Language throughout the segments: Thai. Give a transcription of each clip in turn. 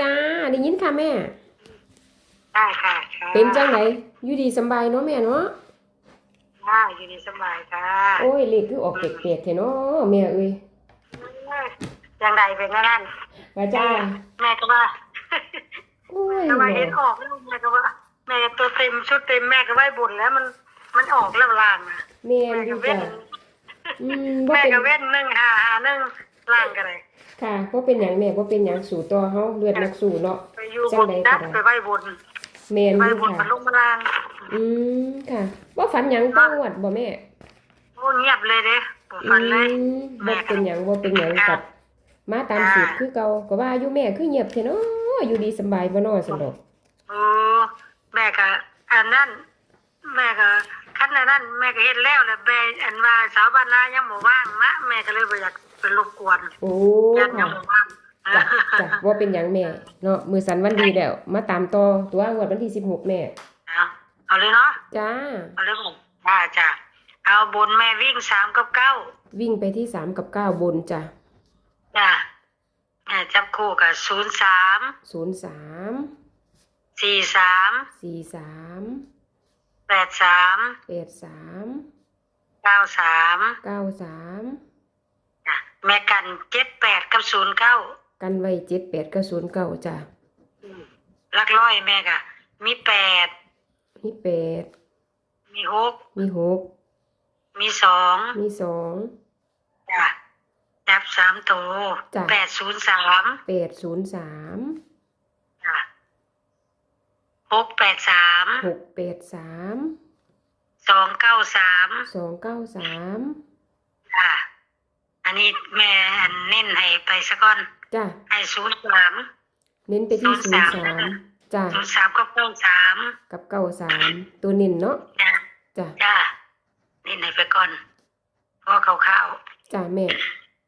จ้า ได้ยินค่ะแม่ได้ค่ะค่ะเป็นจังไดอยู่ดีสำบายเนาะแม่เนาะค่ะอยู่ดีสบายค่ะ โอ้ยเลขคือออกแปลกๆแท้เนาะแม่เอ้ยยังไงเป็นนั่นว่าจ้า แม่ก็ว่าโอ้ยทำไมแม่เห็นออกแล้วแม่ก็ว่า แม่ตัวเต็มชุดเต็มแม่ก็ไหว้บุญแล้วมันมันออกแล้วล่างนะแม่นแม่อก็ยู่เว้จ้ะนอืมบ่แม่เป็นก็เว้นหนึ่งหาหาหนึ่งล่างกันเลย ค่ะบ่เป็นหยังแม่บ่เป็นหยังสู่ต่อเฮาเลือดนักสู้เนาะไปอยู่จับุงญใดนัดก็ได้ไปไหว้บุญแม่นไหว้อยู่บุญมันค่ะลงมาล่าง อืมค่ะบ่ฝันหยังต้องวดบ่แม่โอ้เงียบเลยเด้ปวดอืฟันเลยมบ่เป็นหยังบ่เป็นหยังกับมาตามสูตรคือเก่าก็ว่าอยู่แม่คือเงียบแท้เนาะอยู่ดีสำบายบ่เนาะซั่นดอกโอ้แม่ก็อันนั้นแม่ก็คันอันนั้นแม่ก็เฮ็ดแล้วแหละแม่อันว่าสาวบ้านนายังบ่ว่างมะแม่ก็เลยบ่อยาก ไปรบกวนโอ้ยันยัค่ะงบ่ว่างจ้ะจ้ะบ่เป็นหยังแม่เนาะมื้อสันวันดีแล้วมาตามต่อตัวงวดวันที่16แม่ เอาเอาเลยเนาะจ้า เอาเลยผมว่าจ้ะเอาบนแม่วิ่งสามกับเก้าวิ่งไปที่สามกับเก้าบนจ้ะจ้ะแม่จับคู่กับศูนย์สามศูนย์สามสี่สามสี่สามแปดสามแปดสามเก้าสามเก้าสามจ้ะ แม่กันเจ็ดแปดกับศูนย์เก้ากันไว้เจ็ดแปดก็ศูนย์เก้าจ้ะลักร้อยแม่กะ มีแปดมีแปดมีหกมีหกมีสองมีสองจ้ะจับสามตัวจ้ะแปดศูนย์สามแปดศูนย์สามจ้ะหกแปดสามหกแปดสามสองเก้าสามสองเก้าสามจ้ะ อันนี้แม่อันเน้นให้ไปสักก่อนจ้ะให้ศูนย์สามเน้นไปที่ศูนย์สามจ้ะศูนย์สามก็เก้าสามกับเก้าสามตัวเน้นเนาะจ้ะจ้ะจ้ะเน้นให้ไปก่อนเพราะเขาเข้าจ้ะแม่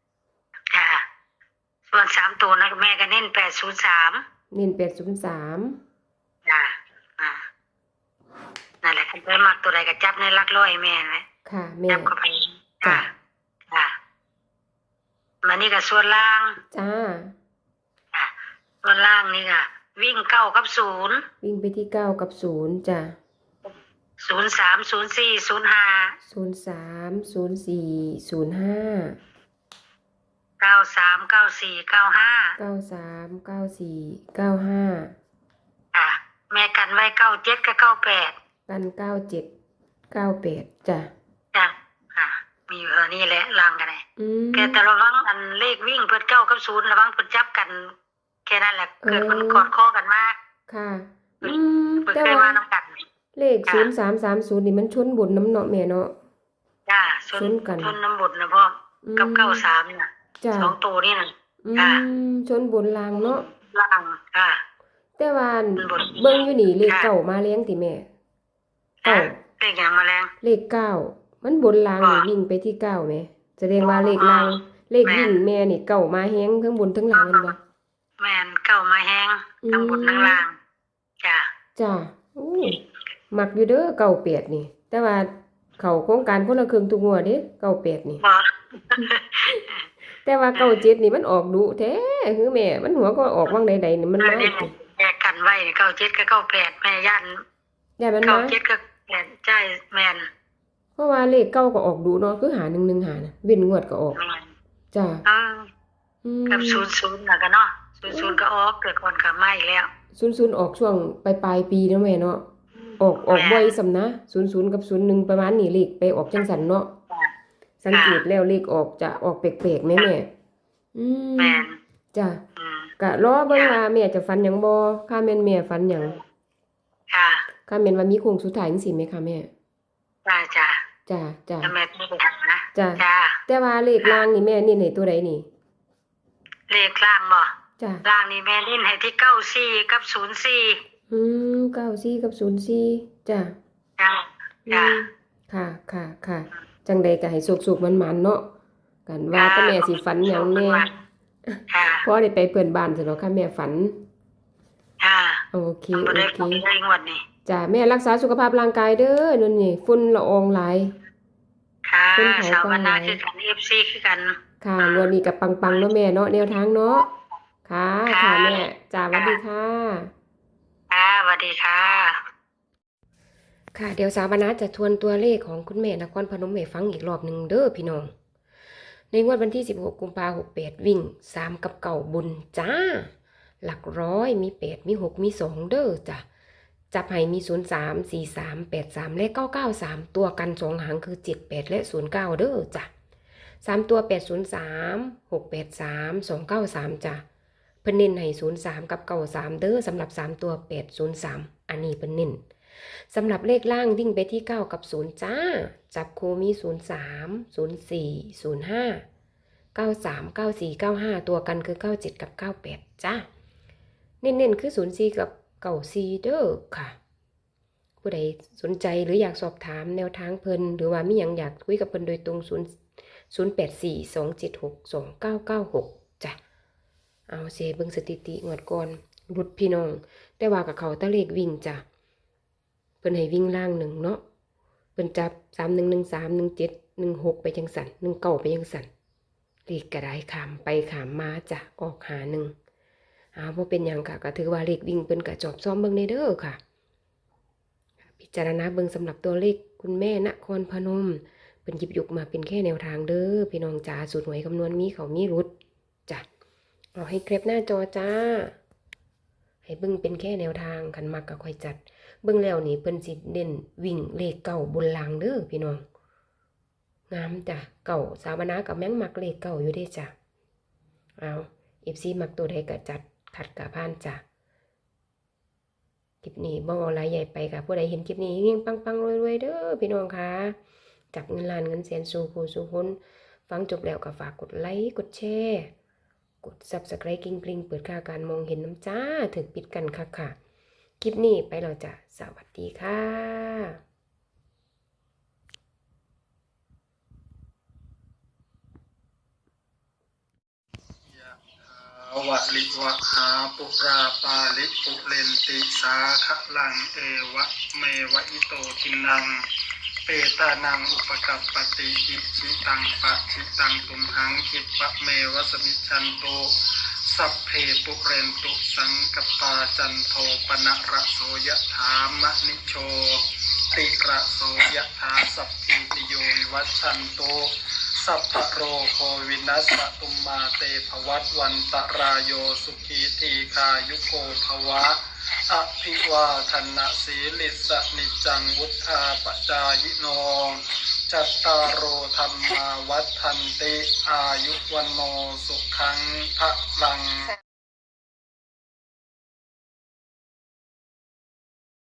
ๆจ้ะส่วนสามตัวนะแม่ก็เน้นแปดศูนย์สามเน้นแปดศูนย์สามจ้ะอ่านั่นแหละคันไปมักตัวใดก็จับในหลักร้อยแม่นะค่ะแม่จับเข้าไปจ้ะจ้ะจ้ะ มานี่ก็ส่วนล่างจ้าจ้ะส่วนล่างนี่ก็วิ่งเก้ากับศูนย์วิ่งไปที่เก้ากับศูนย์จ้ะศูนย์สามศูนย์สี่ศูนย์ห้าศูนย์สามศูนย์สี่ศูนย์ห้าเก้าสามเก้าสี่เก้าห้าเก้าสามเก้าสี่เก้าห้าจ้ะแม่กันไว้เก้าเจ็ดกับเก้าแปดกันเก้าเจ็ดเก้าแปดจ้ะจ้ะอะ มีอยู่เท่านี้แหละล่างกันเลยอืมแกแต่ระวังอันเลขวิ่งเพื่อเก้ากับศูนย์ระวังเพื่อจับกัน แค่นั้นแหละเออเกิดมันกอดคอกันมากค่ะอืมเพื่อแต่เคยว่ามาน้ำกัน เลขศูนย์สามสามศูนย์นี่มันชนบนน้ำเนาะแม่เนาะจ้าชชนกันชนน้ำบุญนะพ่ออืมกับเก้าสามน่ะจ้ะสองตัวนี่น่ะอืจ้ะมชนบนลางเนาะล่างค่ะแต่ว่าบนเบิ่งอยู่นี่เลขค่ะเก้ามาเลี้ยงติแม่เก้าเลขอย่างแมลงเลขเก้า มันบนลางนี่ว่าวิ่งไปที่เก้าไหมแสดงว่าเลขลางเลขแม่วิ่งแม่นี่เก้ามาแฮงทั้งบนทั้งล่างแมันบ่แมนเก้ามาแห้งอืมทั้งบนทั้งล่างจ้าจ้าอู้มักอยู่เด้อเก้าแปดนี่ แต่ว่าเขาโครงการคนละครึ่งทุกงวดเด้เก้าแปดนี่บอแต่ว่าเก้าเจ็ดนี่มันออกดุแท้คือแม่ มันหัวก็ออกว่างใดๆนี่มันมาเนี่อียกติแยกกันไว้เก้าเจ็ดกับเก้าแปดแม่ย่านได้มันเก้ามาเจ็ดกับแปดใช่แมน เพราะว่าเลขเก้าก็ออกดุเนาะคือหาหนึ่งหนึ่งหานะเว้นงวดก็ออกแม่นจ้าเอออืมกับศูนย์ศูนย์นะกันเนาะศูนย์ศูนย์ก็ออกเกิดก่อนกับไม่แล้วศูนย์ศูนย์ออกช่วงปลายปลายๆปีเนาะแม่เนาะออกออกบ่อยสำนะศูนย์ศูนย์กับศูนย์หนึ่งประมาณนี้เลขไปออกจังสันเนาะสังเกตแล้วเลขออกจะออกแปลกๆแม่แม่อืมแมนจ้ะอืมกะรอเบิ่งว่าแม่จะฝันหยังบ่ข้าแม่นแม่ฝันหยังค่ะข้าแม่นว่ามีโค้งสุดท้ายจังซี่แม่ค่ะแม่จ้าจ้า จ้ะจ้ะแล้วแม่ไม่ไปทำนะจ้ะจ้าแต่ว่าเลขล่างนี่แม่เน้นให้ตัวใดนี่ เลขล่างบ่จ้ะล่างนี่แม่เล่นให้ที่เก้าสี่กับศูนย์สี่อืม94กับ04จ้ะจ้าอืจ้ามค่ะค่ะค่ะจังใดก็ให้สุกๆมันๆเนาะกันว่าแต่แม่สิฝันหยังแน่ค่ะพอได้ไปเพื่อนบ้านซะเนาะค่ะแม่ฝันค่ะโอเคทำโอบ่ได้เคฝันได้งวดนี่จ้ะแม่รักษาสุขภาพร่างกายเด้อนั่นนี่ฝุ่นละอองหลาย ค่ะเป็นเขาสาวนาไปไหนคือกันเอฟซีคือกัน ค่ะงวดนี้กับปังๆเนาะแม่เนาะแนวทางเนาะค่ะค่ะค่ะแม่จ้าสวัสดีค่ะค่ะสวัสดีค่ะ ค่ะ เดี๋ยวสาวนาจะทวนตัวเลขของคุณแม่นครพนมให้ฟังอีกรอบหนึ่งเด้อพี่น้อง ในงวดวันที่ 16 กุมภาพันธ์68 วิ่ง 3 กับเก่าบุญจ้า หลักร้อยมี 8 มี 6 มี 2 เด้อจ้ะ จับให้มี 0 3 4 3 8 3 และ 993 ตัวกัน2หางคือ 7 8 และ 0 9 เด้อจ้ะ3ตัว 803 683 293จ้ะเพิ่นเน้นให้ 03 กับ 93 เด้อสำหรับ 3 ตัว 803 อันนี้เพิ่นเน้นสำหรับเลขล่างวิ่งไปที่ 9 กับ 0 จ้า จับคูมี 0 3 0 4 0 5 9 3 9 4 9 5 ตัวกันคือ 97 กับ 98 จ้า เน้นๆ คือ 0 4 กับ เก่า4เด้อค่ะ ผู้ใดสนใจหรืออยากสอบถามแนวทางเพิ่นหรือว่ามีหยังอยากคุยกับเพิ่นโดยตรง0 0 8 4 2 7 6 2 9 9 6จ้ะเอาเซเบิงสถิติงวดก่อนหลุดพี่น้อง แต่ว่ากับเขาตะเลขวิ่งจ้ะเพิ่นให้วิ่งล่างหนึ่งเนาะเพิ่นจับสามหนึ่งหนึ่งสามหนึ่งเจ็ดหนึ่งหกไปจังสันหนึ่งเก้าไปจังสันเลขกระไดขามไปขามมาจ้ะออกหาหนึ่ง เอาบ่เป็นหยังค่ะก็ถือว่าเลขวิ่งเพิ่นกระจอบซ้อมเบิ่งในเด้อค่ะ พิจารณาเบิ่งสำหรับตัวเลขคุณแม่นครพนมเพิ่นหยิบยุกมาเป็นแค่แนวทางเด้อพี่น้องจ๋าสูตรหวยคำนวณมีเขามีรุดจ้ะเอาให้เครปหน้าจอจ้า ให้เบิ่งเป็นแค่แนวทางคันมักก็ค่อยจัด เบิ่งแล้วนี่เพิ่นสิเด่นวิ่งเลขเก่าบนลางเด้อพี่น้องงามจ้ะเก่าสาวนากับแมงมักเลขเก่าอยู่ด้จ้ะเอาเอฟซีมักตัวใดก็จัด ขัดกับพานจ้ะคลิปนี้บ่เอาอะไรใหญ่ไปค่ะผู้ใดเห็นคลิปนี้ยิ่งปังปังๆรวยๆเด้อพี่น้องค่ะจับเงินล้านเงินแสนสู่ผู้สู่คนฟังจบแล้วก็ฝากกดไลค์กดแชร์กด subscribe กริ๊งกริ๊งเปิดค่าการมองเห็นน้ำจ้าถึงปิดกันค่ะค่ะ คลิปนี้ไปเราจะสวัสดีค่ะ วะลิวะหาปุราปาลิปุเรนติสาคะลังเอวะเมวะอิโตทินัง เปตานังอุปกัปปติอิชิตังปะชิตังตุมหังคิปะเมวะสมิจันโตสัพเพปุเรนตุสังกปาจันโทปนะระโสยถามะนิโชติระโสยถาสัพพิติโยวัชันโต สัพพะโรโควินัสสตุมมาเตภวัตวันตรายโยสุขีทีคายุโกภวะอภิวาทนะสีลิสนิจังวุธาปจายโนจัตตารโอธรรมาวัฏทันติอายุวันโนสุขังพระลัง